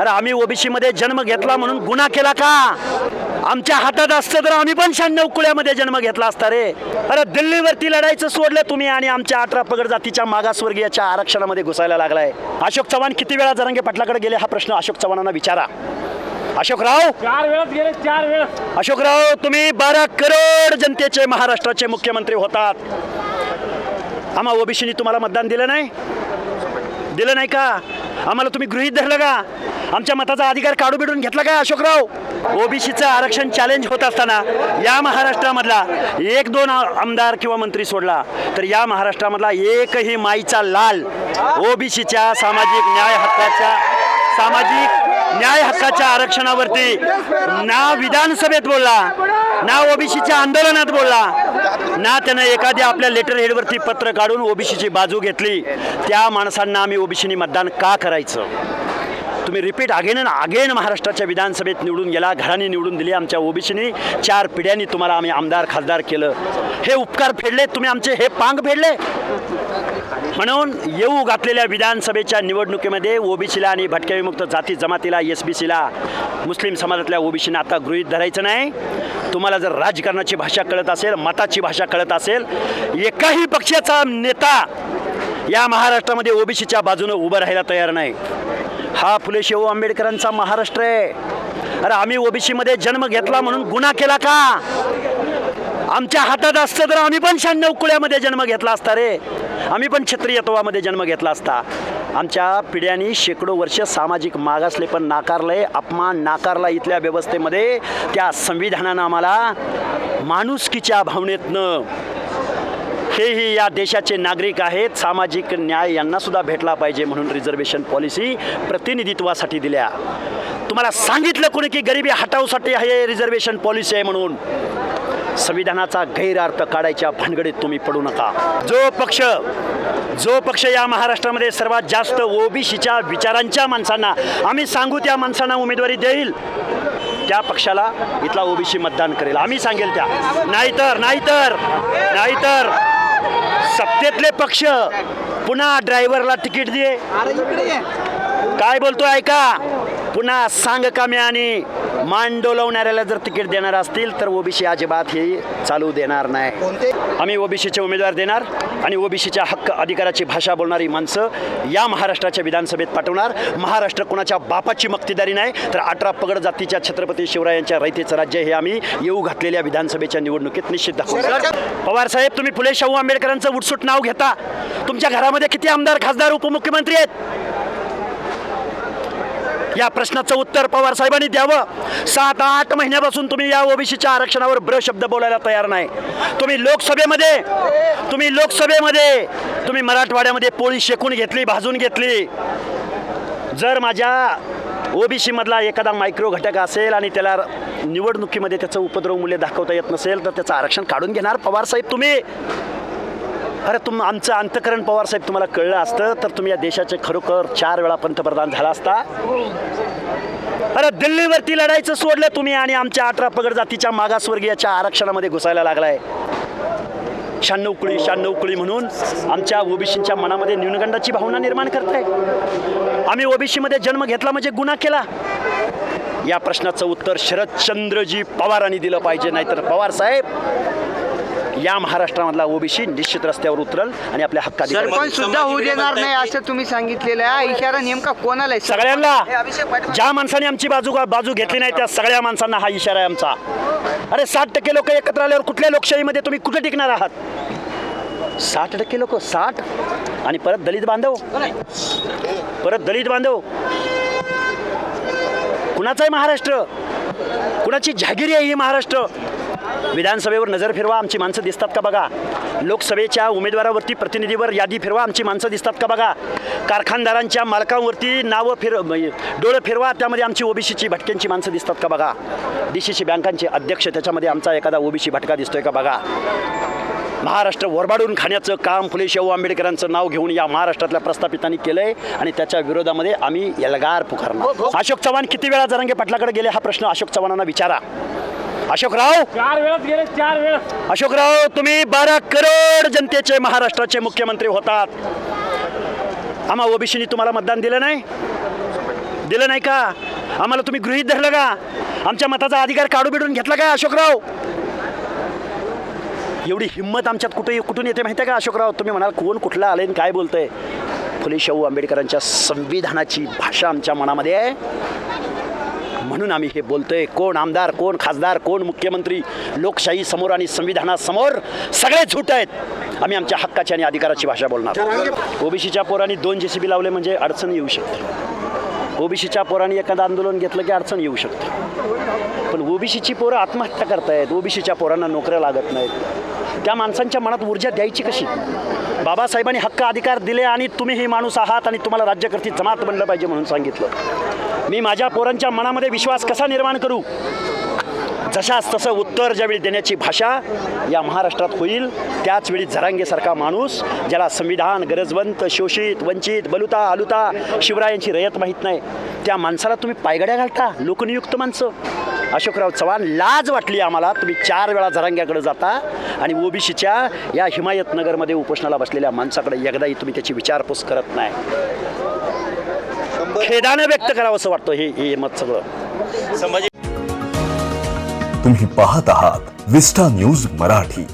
अरे आम्ही ओबीसी मध्ये जन्म घेतला म्हणून गुन्हा केला का? आमच्या हातात असतं तर आम्ही पण शहाण्णव कुळ्यामध्ये जन्म घेतला असता रे. अरे दिल्लीवरती लढायचं सोडलं तुम्ही आणि आमच्या अठरा पगड जातीच्या मागासवर्गीयाच्या आरक्षणामध्ये घुसायला लागलाय. अशोक चव्हाण किती वेळा जरांगे पाटलाकडे गेले हा प्रश्न अशोक चव्हाणांना विचारा. अशोकराव चार वेळेस गेले चार वेळेस. अशोकराव तुम्ही बारा करोड जनतेचे महाराष्ट्राचे मुख्यमंत्री होतात. आम्हा ओबीसीनी तुम्हाला मतदान दिलं नाही? दिलं नाही का? आम्हाला तुम्ही गृहीत धरलं का? आमच्या मताचा अधिकार काढू बिडून घेतला काय अशोकराव? ओबीसीचं आरक्षण चॅलेंज होत असताना या महाराष्ट्रामधला एक दोन आमदार किंवा मंत्री सोडला तर या महाराष्ट्रामधला एकही माईचा लाल ओबीसीच्या सामाजिक न्याय हक्काच्या सामाजिक न्याय हक्काच्या आरक्षणावरती ना विधानसभेत बोलला ना ओबीसीच्या आंदोलनात बोलला ना त्यानं एखाद्या आपल्या लेटर हेडवरती पत्र काढून ओबीसीची बाजू घेतली. त्या माणसांना आम्ही ओबीसीनी मतदान का करायचं? तुम्ही रिपीट अगेन अँड अगेन महाराष्ट्राच्या विधानसभेत निवडून गेला घराने निवडून दिली आमच्या ओबीसीनी. चार पिढ्यांनी तुम्हाला आम्ही आमदार खासदार केलं. हे उपकार फेडले तुम्ही आमचे हे पांग फेडले. म्हणून येऊ घातलेल्या विधानसभेच्या निवडणुकीमध्ये ओबीसीला आणि भटक्या विमुक्त जाती जमातीला एस बी सीला मुस्लिम समाजातल्या ओबीसीने आता गृहीत धरायचं नाही. तुम्हाला जर राजकारणाची भाषा कळत असेल मताची भाषा कळत असेल एकाही पक्षाचा नेता या महाराष्ट्रामध्ये ओबीसीच्या बाजूनं उभं राहायला तयार नाही. हा फुले शाहू आंबेडकरांचा महाराष्ट्र आहे. अरे आम्ही ओबीसीमध्ये जन्म घेतला म्हणून गुन्हा केला का? आमच्या हातात असतं तर आम्ही पण शहाण्णव कुळ्यामध्ये जन्म घेतला असता रे. आम्ही पण क्षत्रियत्वामध्ये जन्म घेतला असता. आमच्या पिढ्यांनी शेकडो वर्ष सामाजिक मागासले पण नाकारलंय अपमान नाकारला इथल्या व्यवस्थेमध्ये. त्या संविधानानं आम्हाला माणुसकीच्या भावनेतनं हेही या देशाचे नागरिक आहेत. सामाजिक न्याय यांनासुद्धा भेटला पाहिजे म्हणून रिझर्वेशन पॉलिसी प्रतिनिधित्वासाठी दिल्या. तुम्हाला सांगितलं कोणी की गरिबी हटावसाठी हे रिझर्वेशन पॉलिसी आहे म्हणून. संविधानाचा गैरअर्थ काढायच्या भानगडीत तुम्ही पडू नका. जो पक्ष जो पक्ष या महाराष्ट्रामध्ये सर्वात जास्त ओबीसीच्या विचारांच्या माणसांना आम्ही सांगू त्या माणसांना उमेदवारी देईल त्या पक्षाला इथला ओबीसी मतदान करेल. आम्ही सांगेल त्या. नाहीतर नाहीतर नाहीतर. सत्तेतले पक्ष पुन्हा ड्रायव्हरला तिकीट दे. काय बोलतोय ऐका. पुन्हा सांग कामे आणि मान डोलवणाऱ्याला जर तिकीट देणार असतील तर ओबीसी अजिबात हे चालू देणार नाही. आम्ही ओबीसीचे उमेदवार देणार आणि ओबीसीच्या हक्क अधिकाराची भाषा बोलणारी माणसं या महाराष्ट्राच्या विधानसभेत पाठवणार. महाराष्ट्र कोणाच्या बापाची मक्तेदारी नाही तर अठरा पगड जातीच्या छत्रपती शिवरायांच्या रयतेचं राज्य हे आम्ही येऊ घातलेल्या विधानसभेच्या निवडणुकीत निश्चित दाखवू पवार साहेब तुम्ही फुले शाहू आंबेडकरांचं उठसूट नाव घेता. तुमच्या घरामध्ये किती आमदार खासदार उपमुख्यमंत्री आहेत? या प्रश्नाचं उत्तर पवार साहेबांनी द्यावं. सात आठ महिन्यापासून तुम्ही या ओबीसीच्या आरक्षणावर ब्र शब्द बोलायला तयार नाही. तुम्ही लोकसभेमध्ये तुम्ही लोकसभेमध्ये तुम्ही मराठवाड्यामध्ये पोळी शेकून घेतली भाजून घेतली. जर माझ्या ओबीसी मधला एखादा मायक्रो घटक असेल आणि त्याला निवडणुकीमध्ये त्याचं उपद्रव मूल्य दाखवता येत नसेल तर त्याचं आरक्षण काढून घेणार पवार साहेब तुम्ही. खरं तुम आमचं अंतकरण पवार साहेब तुम्हाला कळलं असतं तर तुम्ही या देशाचे खरोखर चार वेळा पंतप्रधान झाला असता. अरे दिल्लीवरती लढायचं सोडलं तुम्ही आणि आमच्या अठरा पगड जातीच्या मागासवर्गीयाच्या आरक्षणामध्ये घुसायला लागलाय. शहाण्णव कुळी शहाण्णव कुळी म्हणून आमच्या ओबीसीच्या मनामध्ये न्यूनगंडाची भावना निर्माण करताय. आम्ही ओबीसीमध्ये जन्म घेतला म्हणजे गुन्हा केला. या प्रश्नाचं उत्तर शरदचंद्रजी पवारांनी दिलं पाहिजे नाहीतर पवार साहेब या महाराष्ट्रामधला ओबीसी निश्चित रस्त्यावर उतरल आणि आपल्या हक्काधिकार सरपंच सुद्धा होऊ देणार नाही असं तुम्ही सांगितलेलं आहे. हा इशारा नेमका कोणाला आहे? सगळ्यांना ज्या माणसाने आमची बाजू बाजू घेतली नाही त्या सगळ्या माणसांना हा इशारा आहे आमचा. अरे साठ टक्के लोक एकत्र आल्यावर कुठल्या लोकशाहीमध्ये तुम्ही कुठे टिकणार आहात? साठ टक्के लोक साठ? आणि परत दलित बांधव? परत दलित बांधव? कुणाचं आहे महाराष्ट्र? कुणाची जहागिरी आहे ही महाराष्ट्र? विधानसभेवर नजर फिरवा आमची माणसं दिसतात का बघा? लोकसभेच्या उमेदवारावरती प्रतिनिधीवर यादी फिरवा आमची माणसं दिसतात का बघा? कारखानदारांच्या मालकांवरती नावं फिर डोळं फिरवा त्यामध्ये आमची ओबीसीची भटक्यांची माणसं दिसतात का बघा? डी सी सी बँकांचे अध्यक्ष त्याच्यामध्ये आमचा एखादा ओबीसी भटका दिसतोय का बघा? महाराष्ट्र वरबाडून खाण्याचं काम फुले शाहू आंबेडकरांचं नाव घेऊन या महाराष्ट्रातल्या प्रस्थापितांनी केलंय आणि त्याच्या विरोधामध्ये आम्ही एल्गार पुकारणार. अशोक चव्हाण किती वेळा जरांगे पाटलाकडे गेले हा प्रश्न अशोक चव्हाणांना विचारा. अशोकराव! चार वेळेस गेले चार वेळेस. अशोकराव तुम्ही बारा करोड जनतेचे महाराष्ट्राचे मुख्यमंत्री होतात. आम्हा ओबीसीनी तुम्हाला मतदान दिलं नाही? दिलं नाही का? आम्हाला तुम्ही गृहीत धरलं का? आमच्या मताचा अधिकार काढू बिडून घेतला काय अशोकराव? एवढी हिंमत आमच्यात कुठे कुठून येते माहिती आहे का अशोकराव? तुम्ही म्हणाल कोण कुठला आले आणि काय बोलतंय? फुले शाहू आंबेडकरांच्या संविधानाची भाषा आमच्या मनामध्ये आहे. म्हणून आम्ही हे बोलतोय. कोण आमदार कोण खासदार कोण मुख्यमंत्री लोकशाही समोर आणि संविधानासमोर सगळे झूट आहेत. आम्ही आमच्या हक्काची आणि अधिकाराची भाषा बोलणार ओबीसीच्या पोरांनी दोन जे सी बी लावले म्हणजे अडचण येऊ शकते. ओबीसीच्या पोरांनी एखादं आंदोलन घेतलं की अडचण येऊ शकते. पण ओबीसीची पोरं आत्महत्या करतायत. ओबीसीच्या पोरांना नोकऱ्या लागत नाहीत. त्या माणसांच्या मनात ऊर्जा द्यायची कशी? बाबासाहेबांनी हक्क अधिकार दिले आणि तुम्ही हे माणूस आहात आणि तुम्हाला राज्यकर्ती जमात बनलं पाहिजे म्हणून सांगितलं. मी माझ्या पोरांच्या मनामध्ये विश्वास कसा निर्माण करू? जशाच तसं उत्तर ज्यावेळी देण्याची भाषा या महाराष्ट्रात होईल त्याच वेळी झरांगेसारखा माणूस ज्याला संविधान गरजवंत शोषित वंचित बलुता आलुता शिवरायांची रयत माहीत नाही त्या माणसाला तुम्ही पायगड्या घालता लोकनियुक्त माणसं? अशोकराव चव्हाण लाज वाटली आम्हाला तुम्ही चार वेळा झरांग्याकडे जाता आणि ओबीसीच्या या हिमायतनगरमध्ये उपोषणाला बसलेल्या माणसाकडे एकदाही तुम्ही त्याची विचारपूस करत नाही. खेदानं व्यक्त करावं असं वाटतं हे हे मत सगळं. तुम्ही पाहत आहात विस्टा न्यूज मराठी.